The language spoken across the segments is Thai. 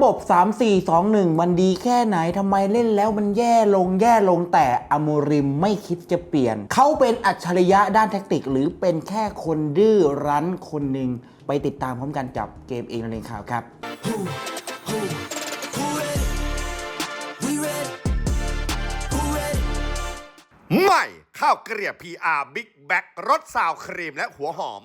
ระบบ 3 4 2 1 มันดีแค่ไหนทำไมเล่นแล้วมันแย่ลงแย่ลงแต่อโมริมไม่คิดจะเปลี่ยน เขาเป็นอัจฉริยะด้านแท็กติก หรือเป็นแค่คนดื้อรั้นคนหนึ่งไปติดตามพร้อมกันกับเกมเองในข่าวครับ ใหม่ข้าวเกลียบ PR Big Back รสซาวครีมและหัวหอม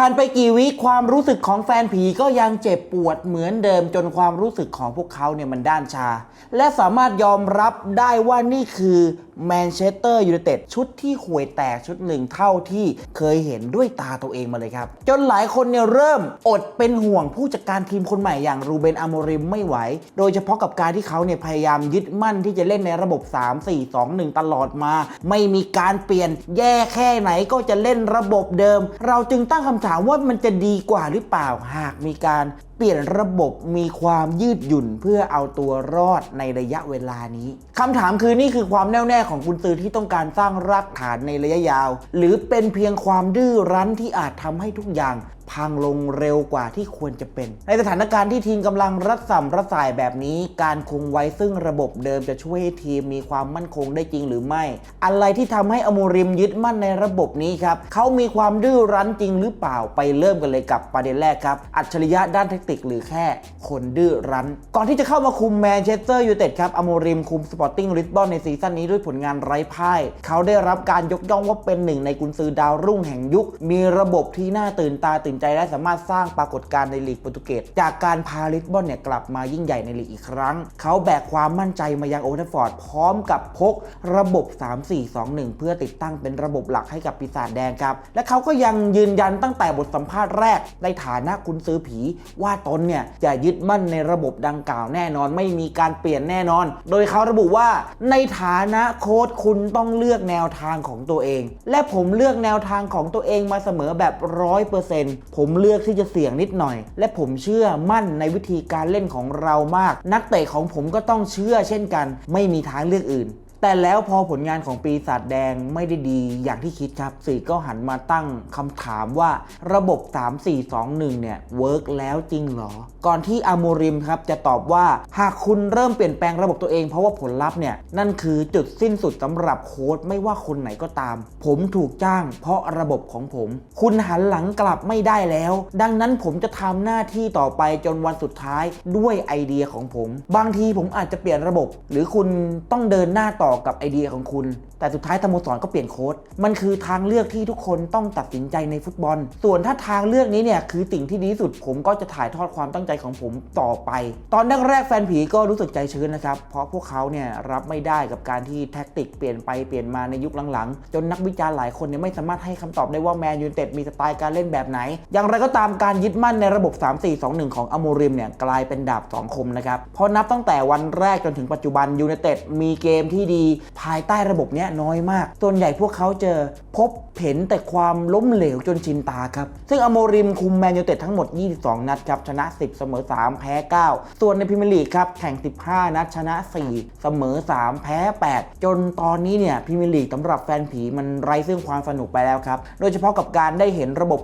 ผ่านไปกี่วิความรู้สึกของแฟนผีก็ยังเจ็บปวดเหมือนเดิมจนความรู้สึกของพวกเขาเนี่ยมันด้านชา และสามารถยอมรับได้ว่านี่คือ แมนเชสเตอร์ยูไนเต็ดชุดที่ห่วยแตกชุดหนึ่งเท่าที่เคยเห็นด้วยตาตัวเองมาเลยครับ จนหลายคนเนี่ยเริ่มอดเป็นห่วงผู้จัดการทีมคนใหม่อย่างรูเบนอโมริมไม่ไหว โดยเฉพาะกับการที่เขาเนี่ยพยายามยึดมั่นที่จะเล่นในระบบ 3 4 2 1 ตลอดมา ไม่มีการเปลี่ยนแย่แค่ไหนก็จะเล่นระบบเดิม เราจึงตั้งคำถามว่ามันจะดีกว่าหรือเปล่าหากมีการ เปลี่ยนระบบมีความยืดหยุ่นเพื่อเอาตัวรอดในระยะเวลานี้คำถามคือนี่คือความแน่วแน่ของกุนซือที่ต้องการสร้างรากฐานในระยะยาว หรือเป็นเพียงความดื้อรั้นที่อาจทำให้ทุกอย่าง พังลงเร็วกว่าที่ควรจะเป็น ในสถานการณ์ที่ทีมกำลังรัดสัมรัดสายแบบนี้ การคงไว้ซึ่งระบบเดิมจะช่วยให้ทีมมีความมั่นคงได้จริงหรือไม่ อะไรที่ทำให้อโมริมยึดมั่นในระบบนี้ครับเขามีความดื้อรั้นจริงหรือเปล่าไปเริ่มกันเลยกับประเด็นแรกครับ อัจฉริยะด้านแทคติกหรือแค่คนดื้อรั้น ก่อนที่จะเข้ามาคุมแมนเชสเตอร์ยูไนเต็ดครับอโมริมคุมสปอร์ติ้งลิสบอนในซีซั่นนี้ด้วยผลงานไร้พ่ายเขาได้รับการยกย่องว่าเป็นหนึ่งในกุนซือดาวรุ่งแห่งยุค มีระบบที่น่าตื่นตาตื่นใจและสามารถสร้างปรากฏการณ์ในลีกโปรตุเกสจากการพาลิสบอนเนี่ยกลับมายิ่งใหญ่ในลีกอีกครั้ง เขาแบกความมั่นใจมายังโอทัฟฟอร์ดพร้อมกับพกระบบ 3-4-2-1 เพื่อติดตั้งเป็นระบบหลักให้กับปีศาจแดงครับ และเขาก็ยังยืนยันตั้งแต่บทสัมภาษณ์แรกในฐานะคุณซื้อผี ว่าตนเนี่ยจะยึดมั่นในระบบดังกล่าวแน่นอน ไม่มีการเปลี่ยนแน่นอน โดยเขาระบุว่า ในฐานะโค้ชคุณต้องเลือกแนวทางของตัวเอง และผมเลือกแนวทางของตัวเองมาเสมอแบบร้อยเปอร์เซ็นต์ผมเลือกที่จะเสี่ยงนิดหน่อย และผมเชื่อมั่นในวิธีการเล่นของเรามาก นักเตะของผมก็ต้องเชื่อเช่นกัน ไม่มีทางเลือกอื่น แต่แล้วพอผลงานของปีศาจแดงไม่ได้ดีอย่างที่คิดครับสื่อก็หันมาตั้งคำถามว่าระบบ 3-4-2-1 เนี่ยเวิร์กแล้วจริงหรอ ก่อนที่อาโมริมครับจะตอบว่าหากคุณเริ่มเปลี่ยนแปลงระบบตัวเองเพราะว่าผลลัพธ์เนี่ยนั่นคือจุดสิ้นสุดสำหรับโค้ดไม่ว่าคนไหนก็ตาม ผมถูกจ้างเพราะระบบของผม คุณหันหลังกลับไม่ได้แล้ว ดังนั้นผมจะทำหน้าที่ต่อไปจนวันสุดท้ายด้วยไอเดียของผม บางทีผมอาจจะเปลี่ยนระบบ หรือคุณต้องเดินหน้าต่อกับไอเดียของคุณ แต่สุดท้ายสโมสรก็เปลี่ยนโค้ดมันคือทางเลือกที่ทุกคนต้องตัดสินใจในฟุตบอล ส่วนถ้าทางเลือกนี้เนี่ยคือสิ่งที่ดีที่สุดผมก็จะถ่ายทอดความตั้งใจของผมต่อไป ตอนแรกๆแฟนผีก็รู้สึกใจชื้นนะครับ เพราะพวกเขาเนี่ยรับไม่ได้กับการที่แท็กติกเปลี่ยนไปเปลี่ยนมาในยุคหลังๆ จนนักวิจารณ์หลายคนเนี่ยไม่สามารถให้คำตอบได้ว่าแมนยูนเต็ดมีสไตล์การเล่นแบบไหน อย่างไรก็ตามการยึดมั่นในระบบ 3-4-2-1 ของอโมริมเนี่ยกลายเป็นดาบสองคมนะครับ เพราะนับตั้งแต่วันแรกจนถึงปัจจุบันยูไนเต็ดมีเกมที่ดีภายใต้ระบบเนี้ยน้อยมากส่วนใหญ่พวกเขาเจอพบเห็นแต่ความล้มเหลวจนชินตาครับ ซึ่งอโมริมคุมแมนยูเต็ดทั้งหมด 22 นัดครับชนะ 10 เสมอ 3 แพ้ 9 ส่วนในพรีเมียร์ลีกครับแข่ง 15 นัดชนะ 4 เสมอ 3 แพ้ 8 จนตอนนี้เนี่ยพรีเมียร์ลีกสำหรับแฟนผีมันไร้ซึ่งความสนุกไปแล้วครับ โดยเฉพาะกับการได้เห็นระบบ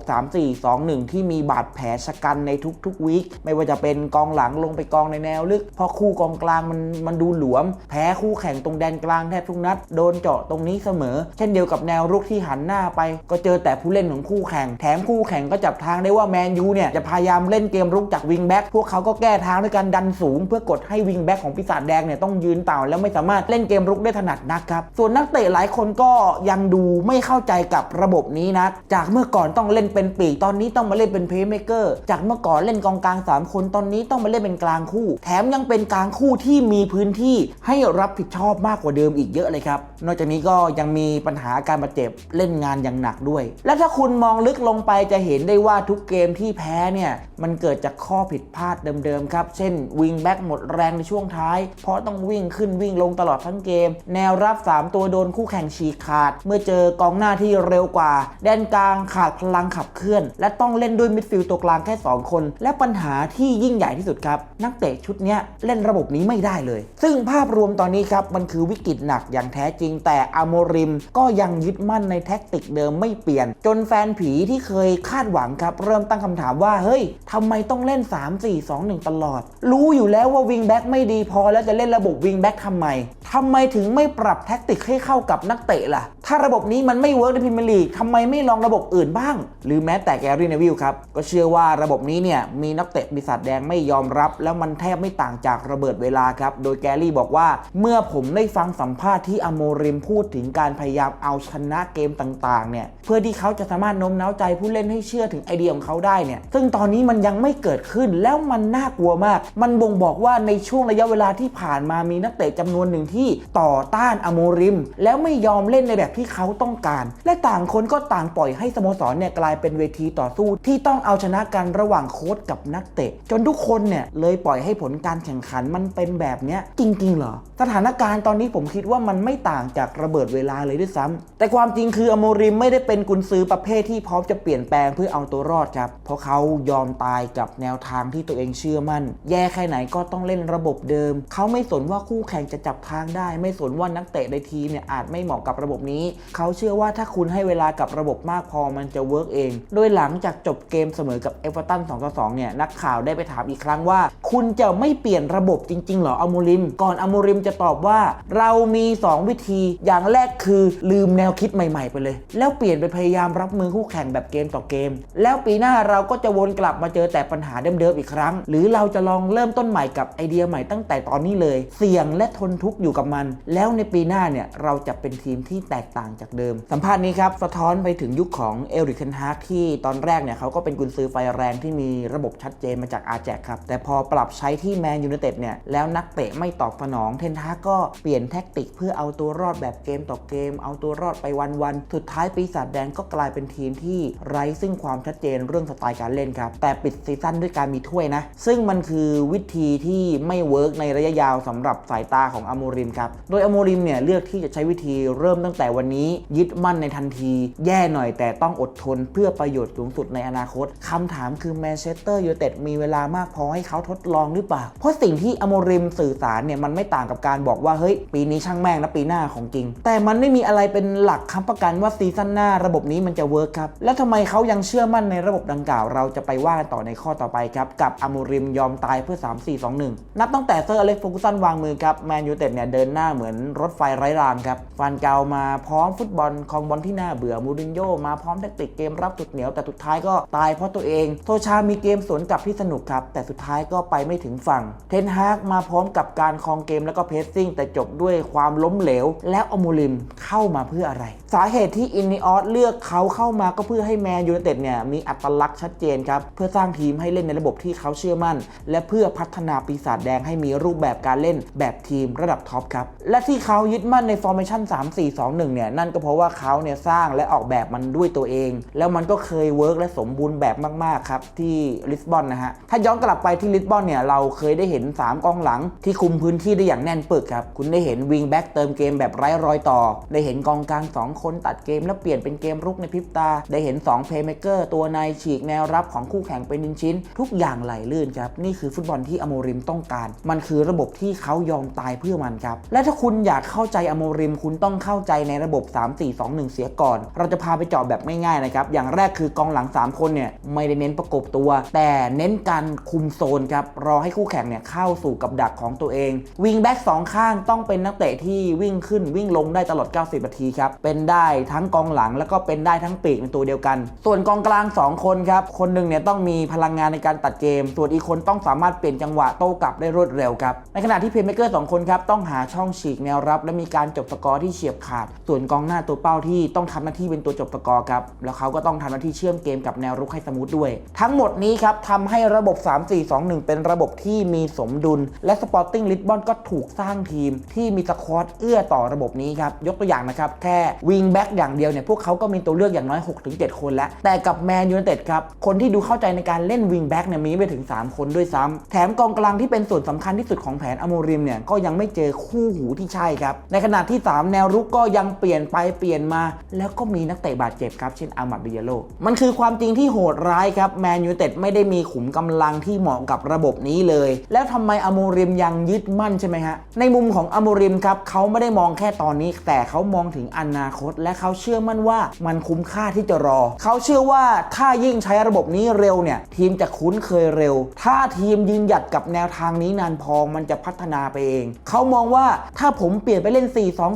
3-4-2-1 ที่มีบาดแผลชะกันในทุกๆวีคไม่ว่าจะเป็นกองหลังลงไปกองในแนวลึกพราะคู่กองกลางมันมันดูหลวม แพ้คู่แข่งตรงแดนกลางแทบทุกนัดโดนเจาะตรงนี้เสมอ เช่นเดียวกับแนวรุกที่หันหน้าไป ก็เจอแต่ผู้เล่นของคู่แข่ง แถมคู่แข่งก็จับทางได้ว่าแมนยูเนี่ยจะพยายามเล่นเกมรุกจากวิงแบ็กพวกเขาก็แก้ทางด้วยการดันสูง เพื่อกดให้วิงแบ็กของปีศาจแดงเนี่ยต้องยืนเต่าแล้วไม่สามารถเล่นเกมรุกได้ถนัดนักครับส่วนนักเตะหลายคนก็ยังดูไม่เข้าใจกับระบบนี้นะจากเมื่อก่อนต้องเล่นเป็นปีกตอนนี้ต้องมาเล่นเป็นเพลย์เมเกอร์จากเมื่อก่อนเล่นกองกลางสามคนตอนนี้ต้องมาเล่นเป็นกลางคู่ แถมยังเป็นกลางคู่ที่มีพื้นที่ให้รับผิดชอบมากกว่าเดิมอีกเยอะเลยครับนอกจากนี้ก็ยังมีปัญหาการบาดเจ็บเล่นงานอย่างหนักด้วย และถ้าคุณมองลึกลงไปจะเห็นได้ว่าทุกเกมที่แพ้เนี่ยมันเกิดจากข้อผิดพลาดเดิมๆครับ เช่นวิงแบ็กหมดแรงในช่วงท้าย เพราะต้องวิ่งขึ้นวิ่งลงตลอดทั้งเกม แนวรับ 3 ตัวโดนคู่แข่งฉีกขาด เมื่อเจอกองหน้าที่เร็วกว่า แดนกลางขาดพลังขับเคลื่อน และต้องเล่นด้วยมิดฟิลด์ตัวกลางแค่ 2 คน และปัญหาที่ยิ่งใหญ่ที่สุดครับ นักเตะชุดนี้เล่นระบบนี้ไม่ได้เลย ซึ่งภาพรวมตอนนี้ครับมันคือวิกฤตหนักอย่างแท้จริง แต่อโมริมก็ยังยึดมั่นในแท็กติกเดิมไม่เปลี่ยน จนแฟนผีที่เคยคาดหวังครับเริ่มตั้งคำถามว่าเฮ้ยทำไมต้องเล่น 3 4 2 1 ตลอด รู้อยู่แล้วว่าวิงแบ็กไม่ดีพอแล้วจะเล่นระบบวิงแบ็กทำไมทำไมถึงไม่ปรับแท็กติกให้เข้ากับนักเตะล่ะ ถ้าระบบนี้มันไม่เวิร์กในพรีเมียร์ลีกทำไมไม่ลองระบบอื่นบ้าง หรือแม้แต่แกรี่เนวิลครับ ก็เชื่อว่าระบบนี้เนี่ย มีนักเตะปีศาจแดงไม่ยอมรับ แล้วมันแทบไม่ต่างจากระเบิดเวลาครับ โดยแกรี่บอกว่า เมื่อผมได้ฟังสัมภาษณ์ที่อโมริมพูดถึงการพยายามเอาชนะเกมต่างๆเนี่ยเพื่อที่เขาจะสามารถโน้มน้าวใจผู้เล่นให้เชื่อถึงไอเดียของเขาได้เนี่ยซึ่งตอนนี้มันันยังไม่เกิดขึ้นแล้วมันน่ากลัวมาก มันบ่งบอกว่าในช่วงระยะเวลาที่ผ่านมามีนักเตะจำนวนหนึ่งที่ต่อต้านอโมริม แล้วไม่ยอมเล่นในแบบที่เขาต้องการ และต่างคนก็ต่างปล่อยให้สโมสรเนี่ยกลายเป็นเวทีต่อสู้ ที่ต้องเอาชนะกันระหว่างโค้ชกับนักเตะ จนทุกคนเนี่ยเลยปล่อยให้ผลการแข่งขันมันเป็นแบบเนี้ยจริงๆเหรอสถานการณ์ตอนนี้ผมคิดว่ามันไม่ต่างจากระเบิดเวลาเลยด้วยซ้ำแต่ความจริงคืออโมริมไม่ได้เป็นกุนซือประเภทที่พร้อมจะเปลี่ยนแปลงเพื่อเอาตัวรอดครับเพราะเขายอมตายกับแนวทางที่ตัวเองเชื่อมั่น แย่แค่ไหนก็ต้องเล่นระบบเดิม เขาไม่สนว่าคู่แข่งจะจับทางได้ ไม่สนว่านักเตะในทีมเนี่ยอาจไม่เหมาะกับระบบนี้ เขาเชื่อว่าถ้าคุณให้เวลากับระบบมากพอมันจะเวิร์กเอง โดยหลังจากจบเกมเสมอกับเอเวอร์ตัน2ต่อ2เนี่ยนักข่าวได้ไปถามอีกครั้งว่า คุณจะไม่เปลี่ยนระบบจริงๆหรออโมริม ก่อนอโมริมจะตอบว่า เรามี 2 วิธีอย่างแรกคือลืมแนวคิดใหม่ๆไปเลย แล้วเปลี่ยนไปพยายามรับมือคู่แข่งแบบเกมต่อเกม แล้วปีหน้าเราก็จะวนกลับมาเจอแต่ปัญหาเดิมๆอีกครั้ง หรือเราจะลองเริ่มต้นใหม่กับไอเดียใหม่ตั้งแต่ตอนนี้เลย เสี่ยงและทนทุกข์อยู่กับมัน แล้วในปีหน้าเนี่ยเราจะเป็นทีมที่แตกต่างจากเดิม สัมภาษณ์นี้ครับสะท้อนไปถึงยุคของเอริกเทนฮากที่ตอนแรกเนี่ยเขาก็เป็นกุนซือไฟแรงที่มีระบบชัดเจนมาจากอาแจกครับแต่พอปรับใช้ที่แมนยูไนเต็ดเนี่ยแล้วนักเตะไม่ตอบสนองเทนฮากก็เปลี่ยนแท็กติกเพื่อเอาตัวรอดแบบเกมต่อเกม เอาตัวรอดไปวันๆสุดท้ายปีศาจแดงก็กลายเป็นทีมที่ไร้ซึ่งความชัดเจนเรื่องสไตล์การเล่นครับแต่ปิดซีซั่นด้วยการมีถ้วยนะ ซึ่งมันคือวิธีที่ไม่เวิร์กในระยะยาวสำหรับสายตาของอโมริมครับ โดยอโมริมเนี่ยเลือกที่จะใช้วิธีเริ่มตั้งแต่วันนี้ ยึดมั่นในทันที แย่หน่อยแต่ต้องอดทนเพื่อประโยชน์สูงสุดในอนาคตคำถามคือแมนเชสเตอร์ยูไนเต็ดมีเวลามากพอให้เขาทดลองหรือเปล่า เพราะสิ่งที่อโมริมสื่อสารเนี่ยมันไม่ต่างกับการบอกว่าเฮ้ยปีนี้ช่างแม่งนะปีหน้าของจริง แต่มันไม่มีอะไรเป็นหลักค้ำประกันว่าซีซั่นหน้าระบบนี้มันจะเวิร์กครับแล้วทำไมเขายังเชื่อมั่นในระบบดังกล่าวเราจะไปว่ากันต่อในข้อต่อไปครับ กับอโมริมยอมตายเพื่อ 3 4 2 1 นับตั้งแต่เซอร์อเล็กซ์ฟอร์กูสันวางมือครับ แมนยูเต็ดเนี่ยเดินหน้าเหมือนรถไฟไร้รางครับ ฟันเกามาพร้อมฟุตบอลคองบอลที่น่าเบื่อมูรินโญ่มาพร้อมแทคติกเกมรับสุดเหนียวแต่สุดท้ายก็ตายเพราะตัวเองโซชามีเกมสวนกลับที่สนุกครับ แต่สุดท้ายก็ไปไม่ถึงฝั่ง เทนฮากมาพร้อมกับการคองเกมแล้วก็เพสซิ่งแต่จบด้วยความล้มเหลว แล้วอโมริมเข้ามาเพื่ออะไร สาเหตุที่อินนิออสเลือกเขาเข้ามาก็เพื่อให้แมนยูเต็ดเนี่ยมีอัตลักษณ์ชัดเจนครับเพื่อสร้างางทีมให้เล่นในระบบที่เขาเชื่อมั่น และเพื่อพัฒนาปีศาจแดงให้มีรูปแบบการเล่นแบบทีมระดับท็อปครับและที่เขายึดมั่นในฟอร์เมชั่น3 4 2 1เนี่ยนั่นก็เพราะว่าเขาเนี่ยสร้างและออกแบบมันด้วยตัวเอง แล้วมันก็เคยเวิร์กและสมบูรณ์แบบมากๆครับที่ลิสบอนนะฮะถ้าย้อนกลับไปที่ลิสบอนเนี่ยเราเคยได้เห็น 3กองหลัง ที่คุมพื้นที่ได้อย่างแน่นปึกครับคุณได้เห็นวิงแบ็กเติมเกมแบบไร้รอยต่อ ได้เห็นกองกลางสองคนตัดเกม แล้วเปลี่ยนเป็นเกมรุกในพริบตา ได้เห็น2เพลย์เมเกอร์ตัวในฉีกแนวรับของคู่แข่งเป็นชิ้นๆทุกอย่างไหลลื่นครับนี่คือฟุตบอลที่อโมริมต้องการ มันคือระบบที่เขายอมตายเพื่อมันครับและถ้าคุณอยากเข้าใจอโมริมคุณต้องเข้าใจในระบบ 3 4 2 1 เสียก่อน เราจะพาไปเจาะแบบง่ายๆนะครับอย่างแรกคือกองหลัง 3 คนเนี่ยไม่ได้เน้นประกบตัว แต่เน้นการคุมโซนครับรอให้คู่แข่งเนี่ยเข้าสู่กับดักของตัวเองวิงแบ็กสองข้างต้องเป็นนักเตะที่วิ่งขึ้นวิ่งลงได้ตลอด 90 นาทีครับเป็นได้ทั้งกองหลังแล้วก็เป็นได้ทั้งปีกในตัวเดียวกัน ส่วนกองกลาง 2 คนครับคนหนึ่งเนี่ยต้องมีพลังงานในการตัดเกม ส่วนอีกคนต้องสามารถเปลี่ยนจังหวะโต้กลับได้รวดเร็วครับ ในขณะที่เพลย์เมเกอร์สองคนครับต้องหาช่องฉีกแนวรับ และมีการจบสกอร์ที่เฉียบขาด ส่วนกองหน้าตัวเป้าที่ต้องทำหน้าที่เป็นตัวจบสกอร์ครับ แล้วเขาก็ต้องทำหน้าที่เชื่อมเกมกับแนวรุกให้สมูทด้วย ทั้งหมดนี้ครับทำให้ระบบ 3-4-2-1 เป็นระบบที่มีสมดุล และสปอร์ติ้งลิสบอนก็ถูกสร้างทีม ที่มีสควอตเอื้อต่อระบบนี้ครับ ยกตัวอย่างนะครับ แค่วิงแบ็กอย่างเดียวเนี่ยพวกเขาก็มีตัวเลือกอย่างน้อย 6-7 คนแล้ว แต่กับแมนยูไนเต็ดครับ คนที่ดูเข้าใจในการเล่นวิงแบ็กเนี่ยมีไปถึง 3 คนด้วยซ้ำแถมกองกลางที่เป็นส่วนสำคัญที่สุดของแผนอโมริมเนี่ยก็ยังไม่เจอคู่หูที่ใช่ครับ ในขณะที่ 3 แนวรุกก็ยังเปลี่ยนไปเปลี่ยนมา แล้วก็มีนักเตะบาดเจ็บครับ เช่นอามัดบิยาโล มันคือความจริงที่โหดร้ายครับแมนยูเต็ดไม่ได้มีขุมกำลังที่เหมาะกับระบบนี้เลย แล้วทำไมอโมริมยังยึดมั่นใช่ไหมฮะในมุมของอโมริมครับเขาไม่ได้มองแค่ตอนนี้ แต่เขามองถึงอนาคต และเขาเชื่อมั่นว่ามันคุ้มค่าที่จะรอ เขาเชื่อว่าถ้ายิ่งใช้ระบบนี้เร็วเนี่ยเนี่ยทีมจะคุ้นเคยเร็ว ถ้าทีมยืนหยัดกับแนวทางนี้นานพอมันจะพัฒนาไปเอง เขามองว่าถ้าผมเปลี่ยนไปเล่น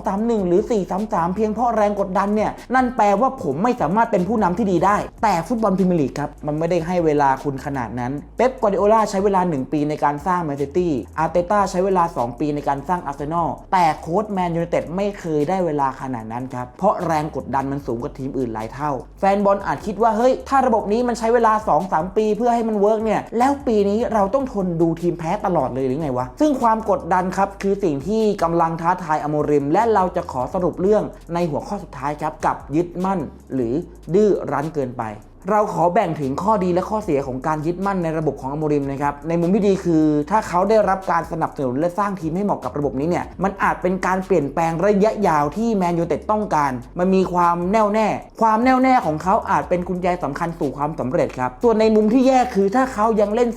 4-2-3-1 หรือ 4-3-3 เพียงเพราะแรงกดดันเนี่ยนั่นแปลว่าผมไม่สามารถเป็นผู้นำที่ดีได้ แต่ฟุตบอลพรีเมียร์ลีกครับมันไม่ได้ให้เวลาคุณขนาดนั้น เป๊ป กวาร์ดิโอลาใช้เวลา 1 ปีในการสร้างแมนซิตี้ อาร์เตต้าใช้เวลา 2 ปีในการสร้างอาร์เซนอล แต่โค้ชแมนยูไนเต็ดไม่เคยได้เวลาขนาดนั้นครับ เพราะแรงกดดันมันสูงกว่าทีมอื่นหลายเท่า แฟนบอลอาจคิดว่า เฮ้ย ถ้าระบบนี้มันใช้เวลา 2-3ปีเพื่อให้มันเวิร์กเนี่ย แล้วปีนี้เราต้องทนดูทีมแพ้ตลอดเลยหรือไงวะ ซึ่งความกดดันครับคือสิ่งที่กำลังท้าทายอโมริม และเราจะขอสรุปเรื่องในหัวข้อสุดท้ายครับกับยึดมั่น หรือดื้อรั้นเกินไป เราขอแบ่งถึงข้อดีและข้อเสียของการยึดมั่นในระบบของอโมริมนะครับ ในมุมที่ดีคือ ถ้าเขาได้รับการสนับสนุนและสร้างทีมให้เหมาะกับระบบนี้เนี่ย มันอาจเป็นการเปลี่ยนแปลงระยะยาวที่แมนยูเต็ดต้องการ มันมีความแน่วแน่ ความแน่วแน่ของเขาอาจเป็นกุญแจสำคัญสู่ความสำเร็จครับ ส่วนในมุมที่แย่คือถ้าเขายังเล่น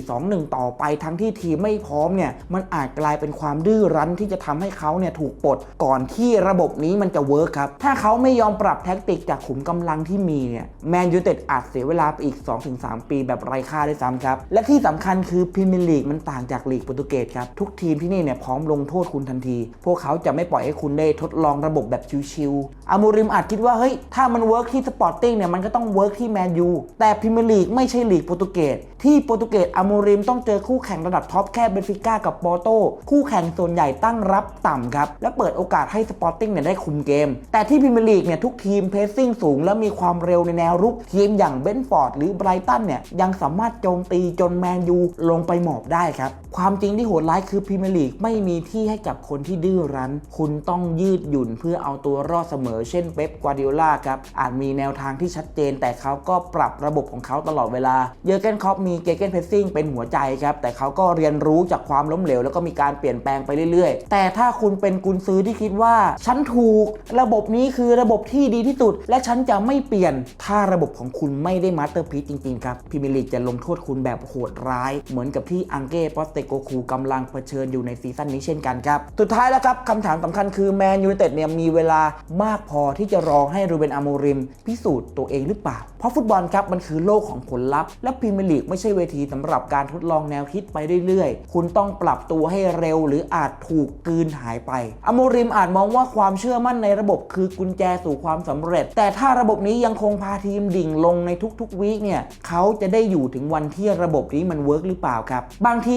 3-4-2-1 ต่อไป ทั้งที่ทีมไม่พร้อมเนี่ย มันอาจกลายเป็นความดื้อรั้นที่จะทำให้เขาเนี่ยถูกปลดก่อนที่ระบบนี้มันจะเวิร์คครับ ถ้าเขาไม่ยอมปรับแท็กติกจากขุมกำลังที่มีเนี่ย แมนยูเต็ดอาจเสียเวลาไปอีก 2-3 ปีแบบไร้ค่าด้วยซ้ำครับ และที่สำคัญคือพรีเมียร์ลีกมันต่างจากลีกโปรตุเกสครับ ทุกทีมที่นี่เนี่ยพร้อมลงโทษคุณทันที พวกเขาจะไม่ปล่อยให้คุณได้ทดลองระบบแบบชิวๆอามูริมอาจคิดว่าเฮ้ยถ้ามันเวิร์กที่สปอร์ติ้งเนี่ยมันก็ต้องเวิร์กที่แมนยูแต่พรีเมียร์ลีกไม่ใช่ลีกโปรตุเกสที่โปรตุเกสอามูริมต้องเจอคู่แข่งระดับท็อปแค่เบนฟิก้ากับปอร์โตคู่แข่งส่วนใหญ่ตั้งรับต่ำครับและเปิดโอกาสให้สปอร์ติ้งเนี่ยได้คุมเกม แต่ที่พรีเมียร์ลีกเนี่ยทุกทีมเพสซิ่งสูง และมีความเร็วในแนวรุกทมอย่างเบนฟอร์ดหรือไบรตันเนี่ยยังสามารถโจมตีจนแมนยูลงไปหมอบได้ครับ ความจริงที่โหดร้ายคือพรีเมียร์ลีกไม่มีที่ให้กับคนที่ดื้อรั้น คุณต้องยืดหยุ่นเพื่อเอาตัวรอดเสมอเช่นเป๊ปกวาร์ดิโอลาครับอาจมีแนวทางที่ชัดเจน แต่เขาก็ปรับระบบของเขาตลอดเวลา เยอร์เกนคล็อปมีเกเกนเพสซิ่งเป็นหัวใจครับแต่เขาก็เรียนรู้จากความล้มเหลว แล้วก็มีการเปลี่ยนแปลงไปเรื่อยๆ แต่ถ้าคุณเป็นกุนซือที่คิดว่าฉันถูก ระบบนี้คือระบบที่ดีที่สุด และฉันจะไม่เปลี่ยนถ้าระบบของคุณไม่ได้มาสเตอร์พีซจริงๆครับพรีเมียร์ลีกจะลงโทษคุณแบบโหดร้าย เหมือนกับที่อังเก้ปอสเตโกคูกำลังเผชิญอยู่ในซีซั่นนี้เช่นกันครับ สุดท้ายแล้วครับคำถามสำคัญคือแมนยูไนเต็ดเนี่ยมีเวลามากพอที่จะรอให้รูเบนอาโมริม พิสูจน์ตัวเองหรือเปล่า เพราะฟุตบอลครับมันคือโลกของผลลัพธ์และพรีเมียร์ลีกไม่ใช่เวทีสำหรับการทดลองแนวคิดไปเรื่อยๆ คุณต้องปรับตัวให้เร็วหรืออาจถูกกืนหายไปอโมริมอาจมองว่าความเชื่อมั่นในระบบคือกุญแจสู่ความสำเร็จ แต่ถ้าระบบนี้ยังคงพาทีมดิ่งลงในทุกๆวีคเนี่ยเขาจะได้อยู่ถึงวันที่ระบบนี้มันเวิร์กหรือเปล่าครับ บางที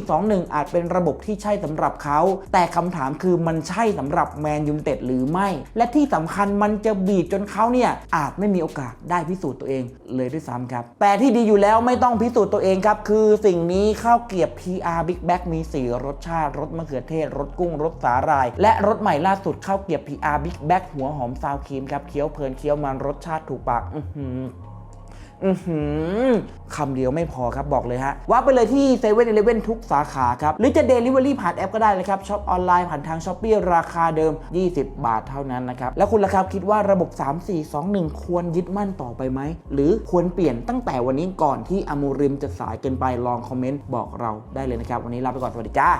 3-4-2-1 อาจเป็นระบบที่ใช่สำหรับเขา แต่คำถามคือมันใช่สำหรับแมนยูเต็ดหรือไม่ และที่สำคัญมันจะบีบจนเขาเนี่ยอาจไม่มีโอกาสได้พิสูจน์ตัวเองเลยด้วยซ้ำครับ แต่ที่ดีอยู่แล้วไม่ต้องพิสูจน์ตัวเองครับ คือสิ่งนี้ข้าวเกียบ PR Big Bag มี 4 รสชาติรสมะเขือเทศรสกุ้งรสสาหร่าย และรสใหม่ล่าสุดข้าวเกียบ PR Big Bag หัวหอมซาวครีมครับเคี้ยวเพลินเคี้ยวมันรสชาติถูกปาก อื้อหือ อือหือคำเดียวไม่พอครับบอกเลยฮะว่าไปเลยที่7 e เ e ่ e อทุกสาขาครับ หรือจะ Delivery ผ่านแอปก็ได้เลยครับช็อปออนไลน์ผ่านทางช้อปปี้ราคาเดิม 20 บาทเท่านั้นนะครับ แล้วคุณล่ะครับคิดว่าระบบ 3 4 2 1 ควรยึดมั่นต่อไปไหม หรือควรเปลี่ยนตั้งแต่วันนี้ก่อนที่อมูริมจะสายเกินไปลองคอมเมนต์บอกเราได้เลยนะครับ วันนี้ลาไปก่อนสวัสดีจ้า